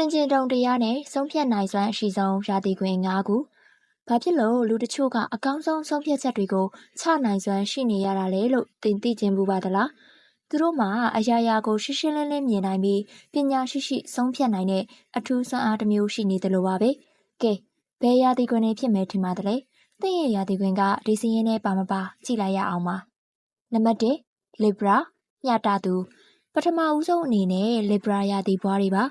င်ကျင်တုံတရားနဲ့ဆုံးဖြတ်နိုင်စွမ်းအရှိဆုံးရာသီခွင်၅ခုဘာဖြစ်လို့လူတချို့ကအကောင်းဆုံးဆုံးဖြတ်ချက်တွေကိုချနိုင်စွမ်းရှိနေရတာလဲလို့သင်သိခြင်းဘူးပါသလားသူတို့မှာအရာရာကိုရှင်းရှင်းလင်းလင်းမြင်နိုင်ပြီးပညာရှိရှိဆုံးဖြတ်နိုင်တဲ့အထူးစွမ်းအားတစ်မျိုးရှိနေတယ်လို့ပါပဲကဲဘယ်ရာသီခွင်တွေဖြစ်မယ်ထင်ပါသလဲသင်ရဲ့ရာသီခွင်ကဒီစင်းရင်းနဲ့ပါမပါကြည့်လိုက်ရအောင်ပါနံပါတ်1 Libra ညတာသူပထမဦးဆုံးအနေနဲ့ Libra ရာသီဘွားတွေပါ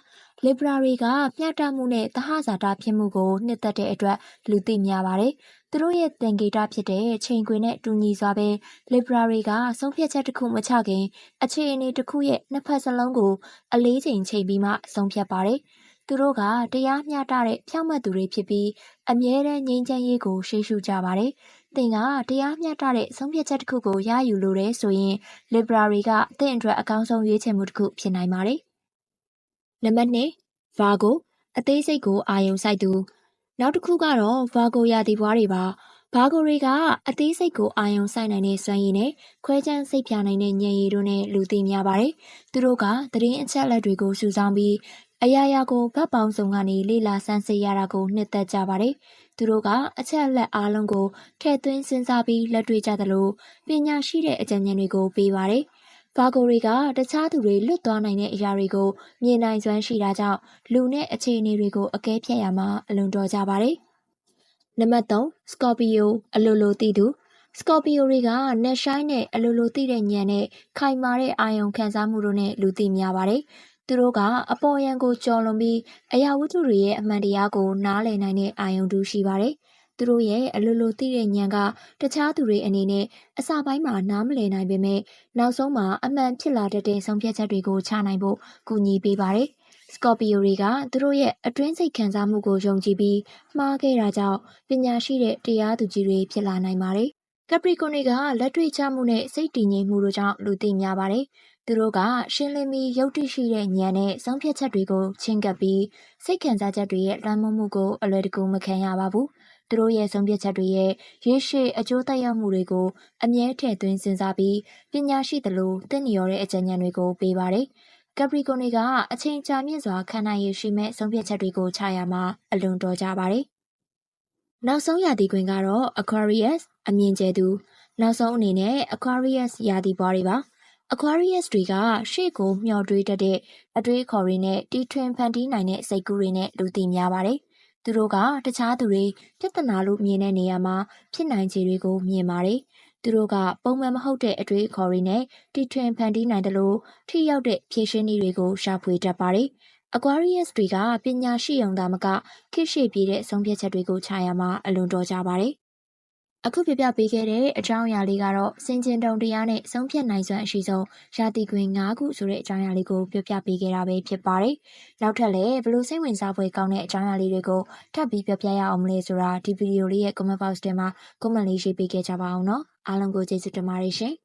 Libra တွေကမျှတမှုနဲ့သဟဇာတဖြစ်မှုကိုနှစ်သက်တဲ့အတွက်လူသိများပါတယ်။သူတို့ရဲ့သင်္ကေတဖြစ်တဲ့ချိန်ခွင်နဲ့တူညီစွာပဲ Libra တွေကဆုံးဖြတ်ချက်တစ်ခုမချခင်အခြေအနေတစ်ခုရဲ့နှစ်ဖက်စလုံးကိုအလေးချိန်ချိန်ပြီးမှဆုံးဖြတ်ပါတယ်။သူတို့ကတရားမျှတတဲ့ဖြောင့်မတ်သူတွေဖြစ်ပြီးအမြဲတမ်းငြိမ်းချမ်းရေးကိုရှေ့ရှုကြပါတယ်။သင်ကတရားမျှတတဲ့ဆုံးဖြတ်ချက်တစ်ခုကိုရယူလိုတဲ့ဆိုရင် Libra တွေကသင်အတွက်အကောင်းဆုံးရွေးချယ်မှုတစ်ခုဖြစ်နိုင်ပါတယ်။ နံပါတ်2 Virgo အသေးစိတ်ကိုအာယုံစိုက်သူနောက်တစ်ခုကတော့ Virgo ရာသီဘွားတွေပါ Virgo တွေကအသေးစိတ်ကိုအာယုံစိုက်နိုင်တဲ့စွမ်းရည်နဲ့ခွဲခြမ်းစိတ်ဖြာနိုင်တဲ့ဉာဏ်ရည်တို့နဲ့လူသိများပါတယ်။သူတို့ကသတင်းအချက်အလက်တွေကိုစုဆောင်းပြီးအရာရာကိုဗတ်ပေါင်းစုံကနေလေ့လာစမ်းစစ်ရတာကိုနှစ်သက်ကြပါတယ်။သူတို့ကအချက်အလက်အားလုံးကိုထည့်သွင်းစဉ်းစားပြီးလက်တွေ့ကြသလိုပညာရှိတဲ့အကြံဉာဏ်တွေကိုပေးပါတယ်။ ဘာဂိုတွေကတခြားသူတွေလွတ်သွားနိုင်တဲ့အရာတွေကိုမြင်နိုင်စွမ်းရှိတာကြောင့်လူနဲ့အခြေအနေတွေကိုအကဲဖြတ်ရမှာအလွန်တော်ကြပါတယ်။နံပါတ်3 Scorpio အလိုလိုသိသူစကော်ပီယိုတွေကနက်ရှိုင်းနဲ့အလိုလိုသိတဲ့ညံနဲ့ခိုင်မာတဲ့အာယုံခံစားမှုတို့နဲ့လူသိများပါတယ်သူတို့ကအပေါ်ယံကိုကျော်လွန်ပြီးအရာဝတ္ထုတွေရဲ့အမှန်တရားကိုနားလည်နိုင်တဲ့အာယုံတူရှိပါတယ်။ သူတို့ရဲ့အလိုလိုသိတဲ့ဉာဏ်ကတခြားသူတွေအနေနဲ့အစပိုင်းမှာနားမလည်နိုင်ပေမဲ့နောက်ဆုံးမှာအမှန်ဖြစ်လာတတ်တဲ့ဆုံးဖြတ်ချက်တွေကိုချနိုင်ဖို့ကူညီပေးပါတယ်။စကော်ပီယိုတွေကသူတို့ရဲ့အတွင်းစိတ်ခံစားမှုကိုယုံကြည်ပြီးမှားခဲ့တာကြောင့်ပညာရှိတဲ့တရားသူကြီးတွေဖြစ်လာနိုင်ပါတယ်။ကပရီကွန်တွေကလက်တွေ့ချမှုနဲ့စိတ်တည်ငြိမ်မှုတို့ကြောင့်လူသိများပါတယ်သူတို့ကရှင်းလင်းပြီးရုပ်တရှိတဲ့ဉာဏ်နဲ့ဆုံးဖြတ်ချက်တွေကိုချင်းကပ်ပြီးစိတ်ခံစားချက်တွေရဲ့လွှမ်းမိုးမှုကိုအလွယ်တကူမခံရပါဘူး။ သူတို့ရဲ့ဆုံးဖြတ်ချက်တွေရဲ့ရည်ရှိအကျိုးသက်ရောက်မှုတွေကိုအမြဲထည့်သွင်းစဉ်းစားပြီးပညာရှိသလိုသိနေရတဲ့အကြံဉာဏ်တွေကိုပေးပါတယ်။ကပရီကွန်တွေကအချိန်ကြာမြင့်စွာခံနိုင်ရရှိမဲ့ဆုံးဖြတ်ချက်တွေကိုချရမှာအလွန်တော်ကြပါတယ်။နောက်ဆုံးရာသီခွင်ကတော့ Aquarius အမြင့်ကျဲသူနောက်ဆုံးအနေနဲ့ Aquarius ရာသီပွားတွေပါ။ Aquarius တွေကရှေ့ကိုမျှော်တွေးတတ်တဲ့အတွေးအခေါ်တွေနဲ့တီထွင်ဖန်တီးနိုင်တဲ့စိတ်ကူးတွေနဲ့လူသိများပါတယ်။ သူတို့ကတခြားသူတွေပြဿနာလို့မြင်တဲ့နေရာမှာဖြစ်နိုင်ခြေတွေကိုမြင်ပါတယ်။သူတို့ကပုံမှန်မဟုတ်တဲ့အတွေးအခေါ်တွေနဲ့တီထွင်ဖန်တီးနိုင်တယ်လို့ထိရောက်တဲ့ဖြည့်ရှင်းနည်းတွေကိုရှာဖွေတတ်ပါတယ်။ Aquarius တွေကပညာရှိုံသာမကခိရှိပြည့်တဲ့ဆုံးဖြတ်ချက်တွေကိုချရမှာအလွန်တော်ကြပါတယ် အခုပြပြပေးခဲ့တဲ့အကြောင်းအရာလေးကတော့စင်ကျင်တုံတရားနဲ့ဆုံးဖြတ်နိုင်စွမ်းအရှိဆုံးရာသီခွင်၅ခုဆိုတဲ့အကြောင်းအရာလေးကိုပြပြပေးခဲ့တာပဲဖြစ်ပါတယ်။နောက်ထပ်လည်းဘလို့စိတ်ဝင်စားဖွယ်ကောင်းတဲ့အကြောင်းအရာလေးတွေကိုထပ်ပြီးပြပြရအောင်မလဲဆိုတာဒီဗီဒီယိုလေးရဲ့ comment box ထဲမှာ comment လေးရေးပေးခဲ့ကြပါအောင်နော်။အားလုံးကိုကျေးဇူးတင်ပါတယ်ရှင်။